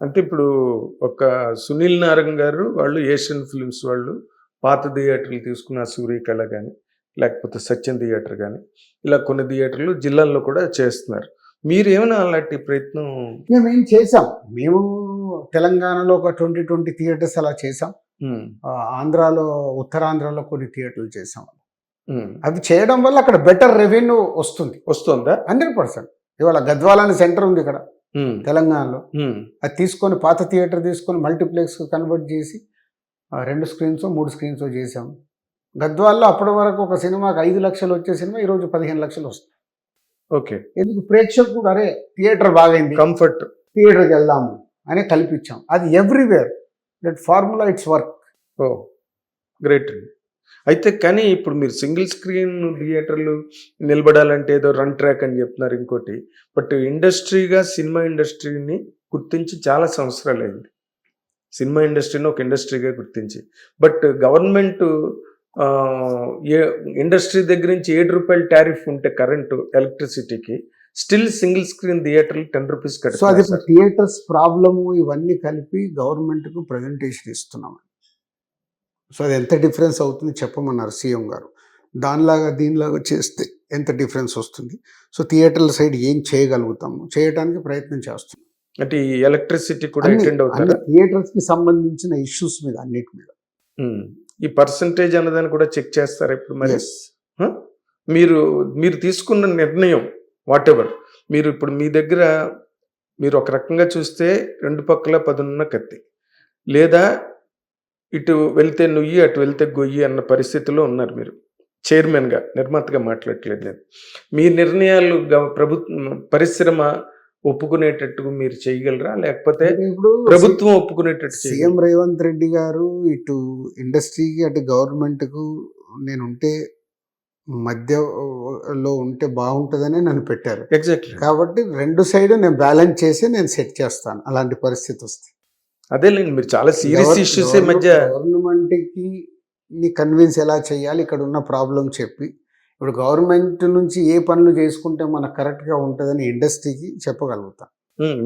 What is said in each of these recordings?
అంటే ఇప్పుడు ఒక సునీల్ నారంగ్ గారు వాళ్ళు ఏషియన్ ఫిల్మ్స్ వాళ్ళు పాత థియేటర్లు తీసుకున్న సూర్యకళ కానీ లేకపోతే సత్యం థియేటర్ కానీ ఇలా కొన్ని థియేటర్లు జిల్లాల్లో కూడా చేస్తున్నారు. మీరు ఏమైనా అలాంటి ప్రయత్నం మేము చేసాం మేము తెలంగాణలో ఒక ట్వంటీ ట్వంటీ థియేటర్స్ అలా చేసాం ఆంధ్రాలో ఉత్తరాంధ్రలో కొన్ని థియేటర్లు చేసాం. అవి చేయడం వల్ల అక్కడ బెటర్ రెవెన్యూ వస్తుంది. వస్తుందా? Hundred percent. ఇవాళ గద్వాల అనే సెంటర్ ఉంది ఇక్కడ. తెలంగాణలో. అది తీసుకొని పాత థియేటర్ తీసుకొని మల్టీప్లెక్స్ కన్వర్ట్ చేసి రెండు స్క్రీన్స్ మూడు స్క్రీన్స్ చేసాం గద్వాల్లో అప్పటి వరకు ఒక సినిమాకి ఐదు లక్షలు వచ్చే సినిమా ఈరోజు పదిహేను లక్షలు వస్తుంది. ఓకే. ఎందుకు? ప్రేక్షకుడు అరే థియేటర్ బాగైంది. కంఫర్ట్. థియేటర్కి వెళ్దాము అని కల్పించాం. అది everywhere. That formula it's work. Oh great అండి. అయితే కానీ ఇప్పుడు మీరు సింగిల్ స్క్రీన్ థియేటర్లు నిలబడాలంటే ఏదో రన్ ట్రాక్ అని చెప్తున్నారు ఇంకోటి బట్ ఇండస్ట్రీగా సినిమా ఇండస్ట్రీని గుర్తించి చాలా సంవత్సరాలు అయింది. సినిమా ఇండస్ట్రీని ఒక ఇండస్ట్రీగా గుర్తించి. బట్ గవర్నమెంట్ ఏ ఇండస్ట్రీ దగ్గర నుంచి ఏడు రూపాయల టారిఫ్ ఉంటే కరెంటు ఎలక్ట్రిసిటీకి స్టిల్ సింగిల్ స్క్రీన్ థియేటర్లు టెన్ రూపీస్ సో అది కట్టారు థియేటర్స్ ప్రాబ్లము ఇవన్నీ కలిపి గవర్నమెంట్కు ప్రజెంటేషన్ ఇస్తున్నాం సో అది ఎంత డిఫరెన్స్ అవుతుంది చెప్పమన్నారు సీఎం గారు. దానిలాగా దీనిలాగా చేస్తే ఎంత డిఫరెన్స్ వస్తుంది? సో థియేటర్ల సైడ్ ఏం చేయగలుగుతాము? చేయడానికి ప్రయత్నం చేస్తున్నాం అంటే ఈ ఎలక్ట్రిసిటీ కూడా థియేటర్స్కి సంబంధించిన ఇష్యూస్ మీద అన్నిటి మీద. ఈ పర్సంటేజ్ అన్నదాన్ని కూడా చెక్ చేస్తారా ఇప్పుడు మరి? మీరు మీరు తీసుకున్న నిర్ణయం వాట్ ఎవర్ మీరు ఇప్పుడు మీ దగ్గర మీరు ఒక రకంగా చూస్తే రెండు పక్కల పదున్న కత్తి. లేదా ఇటు వెళ్తే నుయ్యి అటు వెళ్తే గొయ్యి అన్న పరిస్థితిలో ఉన్నారు మీరు. చైర్మన్గా నిర్మాతగా మాట్లాడట్లేదు నేను. మీ నిర్ణయాలు ప్రభుత్వం పరిశ్రమ ఒప్పుకునేటట్టు మీరు చేయగలరా? లేకపోతే ఇప్పుడు ప్రభుత్వం ఒప్పుకునేటట్టు సీఎం? రేవంత్ రెడ్డి గారు ఇటు ఇండస్ట్రీకి అటు గవర్నమెంట్కు నేను ఉంటే మధ్యలో ఉంటే బాగుంటుందనే నన్ను పెట్టారు. ఎగ్జాక్ట్లీ. కాబట్టి రెండు సైడ్ నేను బ్యాలెన్స్ చేసి నేను సెట్ చేస్తాను. అలాంటి పరిస్థితి వస్తే. అదేలేండి మీరు చాలా సీరియస్ ఇష్యూస్ మధ్య గవర్నమెంట్కి ని కన్విన్స్ ఎలా చేయాలి? ఇక్కడ ఉన్న ప్రాబ్లం చెప్పి. ఇప్పుడు గవర్నమెంట్ నుంచి ఏ పనులు చేసుకుంటే మనకు కరెక్ట్గా ఉంటుందని ఇండస్ట్రీకి చెప్పగలుగుతాం.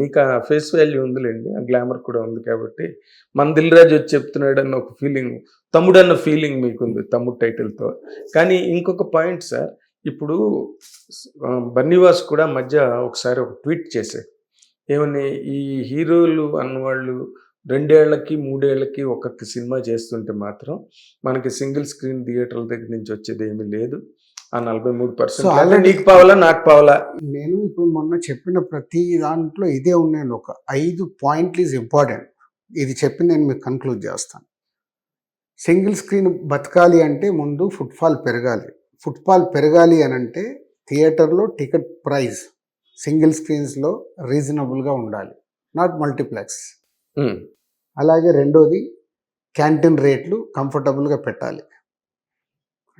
మీకు ఆ ఫేస్ వాల్యూ ఉందిలేండి. ఆ గ్లామర్ కూడా ఉంది కాబట్టి. మన దిల్ రాజు వచ్చి చెప్తున్నాడు అన్న ఒక ఫీలింగ్ తమ్ముడు అన్న ఫీలింగ్ మీకు ఉంది తమ్ముడు టైటిల్తో కానీ ఇంకొక పాయింట్ సార్ ఇప్పుడు బన్నీవాస్ కూడా మధ్య ఒకసారి ఒక ట్వీట్ చేశారు ఏమని ఈ హీరోలు అన్నవాళ్ళు రెండేళ్ళకి మూడేళ్ళకి ఒక్కొక్క సినిమా చేస్తుంటే మాత్రం మనకి సింగిల్ స్క్రీన్ థియేటర్ల దగ్గర నుంచి వచ్చేది ఏమీ లేదు. ఆ నలభై మూడు పర్సెంట్ నీకు పావాలా నాకు పావాలా? నేను ఇప్పుడు మొన్న చెప్పిన ప్రతి దాంట్లో ఇదే ఉన్నాను ఒక ఐదు పాయింట్లు ఈజ్ ఇంపార్టెంట్ ఇది చెప్పి నేను మీకు కన్క్లూడ్ చేస్తాను. సింగిల్ స్క్రీన్ బతకాలి అంటే ముందు ఫుట్ఫాల్ పెరగాలి. ఫుట్ఫాల్ పెరగాలి అని అంటే థియేటర్లో టికెట్ ప్రైస్ సింగిల్ స్క్రీన్స్లో రీజనబుల్గా ఉండాలి నాట్ మల్టీప్లెక్స్ అలాగే రెండోది క్యాంటీన్ రేట్లు కంఫర్టబుల్గా పెట్టాలి.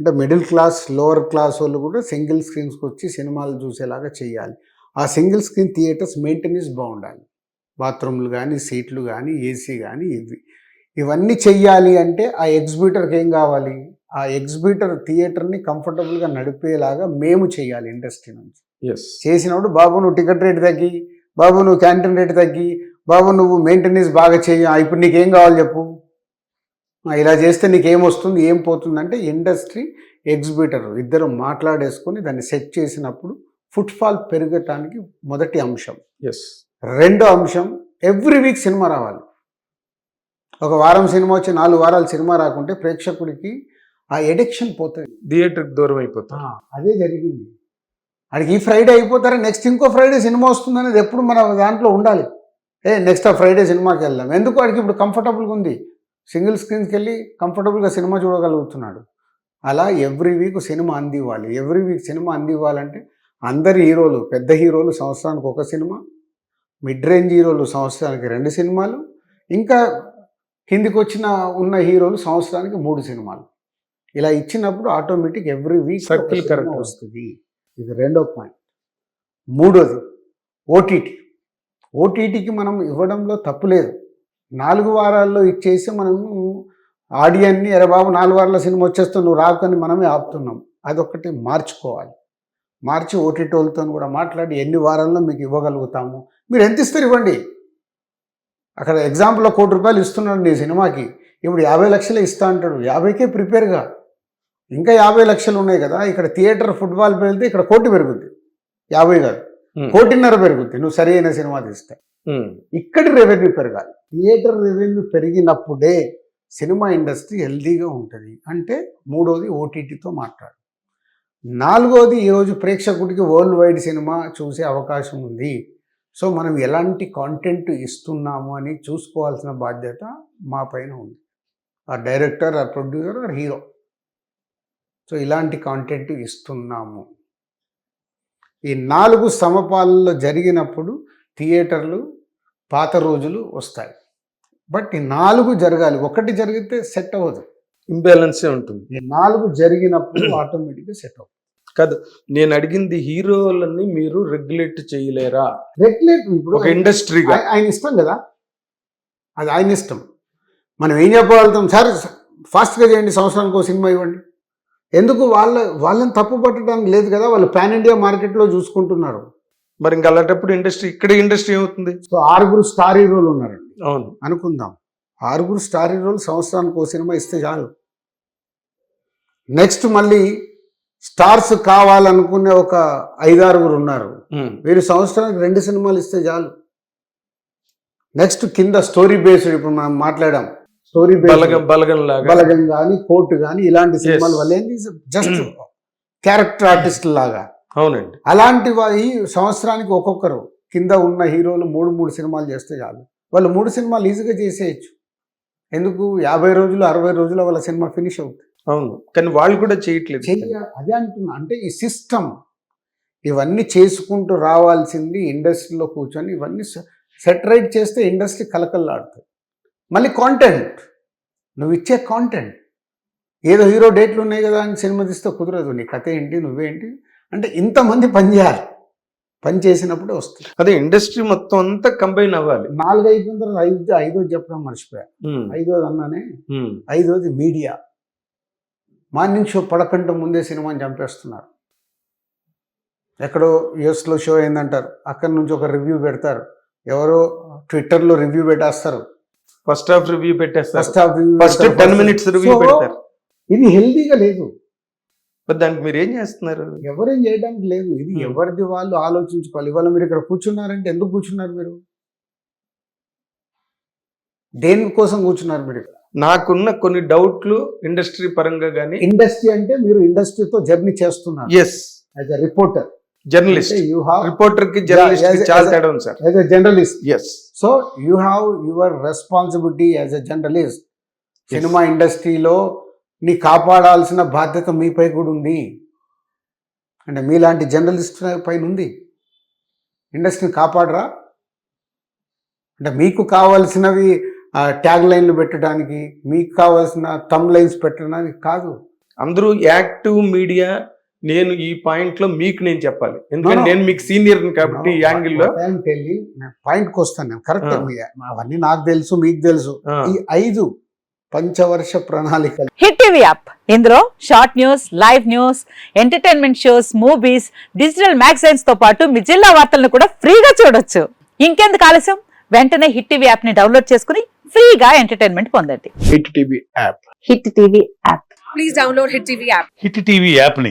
అంటే మిడిల్ క్లాస్ లోవర్ క్లాస్ వాళ్ళు కూడా సింగిల్ స్క్రీన్స్కి వచ్చి సినిమాలు చూసేలాగా చేయాలి. ఆ సింగిల్ స్క్రీన్ థియేటర్స్ మెయింటెనెన్స్ బాగుండాలి. బాత్రూమ్లు కానీ సీట్లు కానీ ఏసీ కానీ ఇవి. ఇవన్నీ చెయ్యాలి అంటే ఆ ఎగ్జిబిటర్కి ఏం కావాలి? ఆ ఎగ్జిబిటర్ థియేటర్ని కంఫర్టబుల్గా నడిపేలాగా మేము చేయాలి ఇండస్ట్రీ నుంచి. ఎస్ చేసినప్పుడు బాబు నువ్వు టికెట్ రేట్ తగ్గి బాబు నువ్వు క్యాంటీన్ రేట్ తగ్గి బాబు నువ్వు మెయింటెనెన్స్ బాగా చేయి. ఇప్పుడు నీకేం కావాలి చెప్పు. ఇలా చేస్తే నీకేం వస్తుంది ఏం పోతుంది అంటే ఇండస్ట్రీ ఎగ్జిబిటర్ ఇద్దరు మాట్లాడేసుకొని దాన్ని సెట్ చేసినప్పుడు ఫుట్ఫాల్ పెరగటానికి మొదటి అంశం. ఎస్ రెండో అంశం ఎవ్రీ వీక్ సినిమా రావాలి. ఒక వారం సినిమా వచ్చి నాలుగు వారాలు సినిమా రాకుంటే ప్రేక్షకుడికి ఆ ఎడిక్షన్ పోతుంది. థియేటర్కి దూరం అయిపోతాం అదే జరిగింది. అడిగి ఈ ఫ్రైడే అయిపోతారా నెక్స్ట్ ఇంకో ఫ్రైడే సినిమా వస్తుంది అనేది ఎప్పుడు మన దాంట్లో ఉండాలి. ఏ నెక్స్ట్ ఆ ఫ్రైడే సినిమాకి వెళ్దాం. ఎందుకు వాడికి ఇప్పుడు కంఫర్టబుల్గా ఉంది? సింగిల్ స్క్రీన్స్కి వెళ్ళి కంఫర్టబుల్గా సినిమా చూడగలుగుతున్నాడు. అలా ఎవ్రీ వీక్ సినిమా అందివ్వాలి. ఎవ్రీ వీక్ సినిమా అందివ్వాలంటే అందరి హీరోలు పెద్ద హీరోలు సంవత్సరానికి ఒక సినిమా మిడ్ రేంజ్ హీరోలు సంవత్సరానికి రెండు సినిమాలు ఇంకా కిందికి వచ్చిన ఉన్న హీరోలు సంవత్సరానికి మూడు సినిమాలు. ఇలా ఇచ్చినప్పుడు automatic every week Circle correct. వస్తుంది. ఇది రెండో పాయింట్ మూడోది ఓటీటీ ఓటీటీకి మనం ఇవ్వడంలో తప్పు లేదు. నాలుగు వారాల్లో ఇచ్చేసి మనము ఆడియన్ని ఎరబాబు నాలుగు వారాల సినిమా వచ్చేస్తే నువ్వు రాకని మనమే ఆపుతున్నాం. అదొకటి మార్చుకోవాలి. మార్చి ఓటీటీ వాళ్ళతో కూడా మాట్లాడి ఎన్ని వారాల్లో మీకు ఇవ్వగలుగుతాము. మీరు ఎంత ఇస్తారు ఇవ్వండి? అక్కడ ఎగ్జాంపుల్లో కోటి రూపాయలు ఇస్తున్నాడు నీ సినిమాకి. ఇప్పుడు యాభై లక్షలే ఇస్తా అంటాడు. యాభైకే ప్రిపేర్గా ఇంకా యాభై లక్షలు ఉన్నాయి కదా. ఇక్కడ థియేటర్ ఫుట్బాల్ పెరిగితే ఇక్కడ కోటి పెరుగుద్ది. యాభై కాదు. కోటిన్నర పెరుగుద్ది నువ్వు సరైన సినిమా తీస్తే. ఇక్కడి రెవెన్యూ పెరగాలి. థియేటర్ రెవెన్యూ పెరిగినప్పుడే సినిమా ఇండస్ట్రీ హెల్దీగా ఉంటుంది. అంటే మూడోది ఓటీటీతో మాట్లాడు. నాలుగోది ఈరోజు ప్రేక్షకుడికి వరల్డ్ వైడ్ సినిమా చూసే అవకాశం ఉంది. సో మనం ఎలాంటి కాంటెంట్ ఇస్తున్నాము అని చూసుకోవాల్సిన బాధ్యత మా పైన ఉంది. ఆ డైరెక్టర్ ఆ ప్రొడ్యూసర్ ఆ హీరో సో ఇలాంటి కాంటెంట్ ఇస్తున్నాము. ఈ నాలుగు సమపాలలో జరిగినప్పుడు థియేటర్లు పాత రోజులు వస్తాయి. బట్ ఈ నాలుగు జరగాలి. ఒకటి జరిగితే సెట్ అవ్వదు. ఇంబ్యాలెన్సే ఉంటుంది. ఈ నాలుగు జరిగినప్పుడు ఆటోమేటిక్గా సెట్ అవ్వదు. కాదు నేను అడిగింది హీరోలని మీరు రెగ్యులేట్ చేయలేరా? రెగ్యులేట్ ఇప్పుడు ఒక ఇండస్ట్రీగా. ఆయ- ఆయన ఇష్టం కదా? అది ఆయన ఇష్టం. మనం ఏం చెప్పగలుగుతాం? సార్ ఫాస్ట్గా చేయండి సంవత్సరానికి ఒక సినిమా ఇవ్వండి. ఎందుకు వాళ్ళ వాళ్ళని తప్పు పట్టడానికి లేదు కదా వాళ్ళు పాన్ ఇండియా మార్కెట్లో చూసుకుంటున్నారు. మరి ఇంకా అలాంటప్పుడు ఇండస్ట్రీ ఇక్కడ ఇండస్ట్రీ ఏమవుతుంది? సో ఆరుగురు స్టార్ హీరోలు ఉన్నారండి. అవును. అనుకుందాం. ఆరుగురు స్టార్ హీరోలు సంవత్సరానికి ఓ సినిమా ఇస్తే చాలు. నెక్స్ట్ మళ్ళీ స్టార్స్ కావాలనుకునే ఒక ఐదారుగురు ఉన్నారు. వీరు సంవత్సరానికి రెండు సినిమాలు ఇస్తే చాలు. నెక్స్ట్ కింద స్టోరీ బేస్డ్ ఇప్పుడు మనం మాట్లాడాం. స్టోరీ బలగం బలగం లాగా. బలగం కానీ కోర్టు కానీ ఇలాంటి సినిమాల. వల్ల జస్ట్ క్యారెక్టర్ ఆర్టిస్ట్ లాగా. అవునండి. అలాంటి ఈ సంవత్సరానికి ఒక్కొక్కరు కింద ఉన్న హీరోలు మూడు మూడు సినిమాలు చేస్తే చాలు. వాళ్ళు మూడు సినిమాలు ఈజీగా చేసేయచ్చు. ఎందుకు? యాభై రోజులు అరవై రోజులు వాళ్ళ సినిమా ఫినిష్ అవుతుంది అవును. కానీ వాళ్ళు కూడా చేయట్లేదు. అదే అంటున్నా. అంటే ఈ సిస్టమ్ ఇవన్నీ చేసుకుంటూ రావాల్సింది ఇండస్ట్రీలో కూర్చొని ఇవన్నీ సెటరైట్ చేస్తే ఇండస్ట్రీ కలకల్లాడుతుంది మళ్ళీ కాంటెంట్ నువ్వు ఇచ్చే కాంటెంట్ ఏదో హీరో డేట్లు ఉన్నాయి కదా అని సినిమా తీస్తే కుదరదు. నీ కథ ఏంటి నువ్వేంటి? అంటే ఇంతమంది పని చేయాలి పని చేసినప్పుడే వస్తుంది. అదే ఇండస్ట్రీ మొత్తం అంతా కంబైన్ అవ్వాలి. నాలుగు అయిపోయిన తర్వాత ఐదు ఐదోది చెప్పడం మర్చిపోయా. ఐదోది అన్నానే ఐదోది మీడియా మార్నింగ్ షో పడకంటే ముందే సినిమాని చంపేస్తున్నారు. ఎక్కడో యూఎస్లో షో అయిందంటారు. అక్కడి నుంచి ఒక రివ్యూ పెడతారు. ఎవరో ట్విట్టర్లో రివ్యూ పెట్టేస్తారు. ఫస్ట్ హాఫ్ రివ్యూ పెట్టేస్తారు. First half review first ten minutes review పెడతారు. ఇది హెల్దీగా లేదు. దానికి మీరు ఏం చేస్తున్నారు? ఎవరేం చేయడానికి లేదు. ఇది Hmm. ఎవరిది వాళ్ళు ఆలోచించుకోవాలి. ఇవాళ మీరు ఇక్కడ కూర్చున్నారంటే ఎందుకు కూర్చున్నారు మీరు? దేని కోసం కూర్చున్నారు మీరు ఇక్కడ? నాకున్న కొన్ని డౌట్లు ఇండస్ట్రీ పరంగా కానీ ఇండస్ట్రీ అంటే మీరు ఇండస్ట్రీతో జర్నీ చేస్తున్నారు. Yes as a reporter journalist you have రిపోర్టర్కి journalist చాలా తేడా ఉంది sir as a journalist yes so you have your responsibility as a journalist cinema ఇండస్ట్రీలో నీ కాపాడాల్సిన బాధ్యత మీపై కూడా ఉంది. అంటే మీలాంటి జర్నలిస్ట్ పైన ఉంది. ఇండస్ట్రీని కాపాడరా? అంటే మీకు కావాల్సినవి ట్యాగ్ లైన్లు పెట్టడానికి మీకు కావాల్సిన తమ్ లైన్స్ పెట్టడానికి కాదు. అందరూ యాక్టివ్ మీడియా నేను ఈ పాయింట్లో మీకు నేను చెప్పాలి. ఎందుకంటే. నేను మీకు సీనియర్ కాబట్టి ఈ యాంగిల్లో పాయింట్కి వస్తాను నేను కరెక్ట్ Ah. అవన్నీ నాకు తెలుసు మీకు తెలుసు. ఆ, ఈ ఐదు పంచవర్ష ప్రణాళికలు. హిట్ టీవీ యాప్ ఇందులో short news live news entertainment shows movies digital మ్యాగజైన్స్తో పాటు మీ జిల్లా వార్తలను కూడా ఫ్రీగా చూడొచ్చు. ఇంకెందుకు ఆలస్యం? వెంటనే హిట్ టీవీ యాప్ని డౌన్లోడ్ చేసుకుని ఫ్రీగా ఎంటర్టైన్మెంట్ పొందండి. Hit TV app hit TV app please download Hit TV app. Hit TV యాప్ని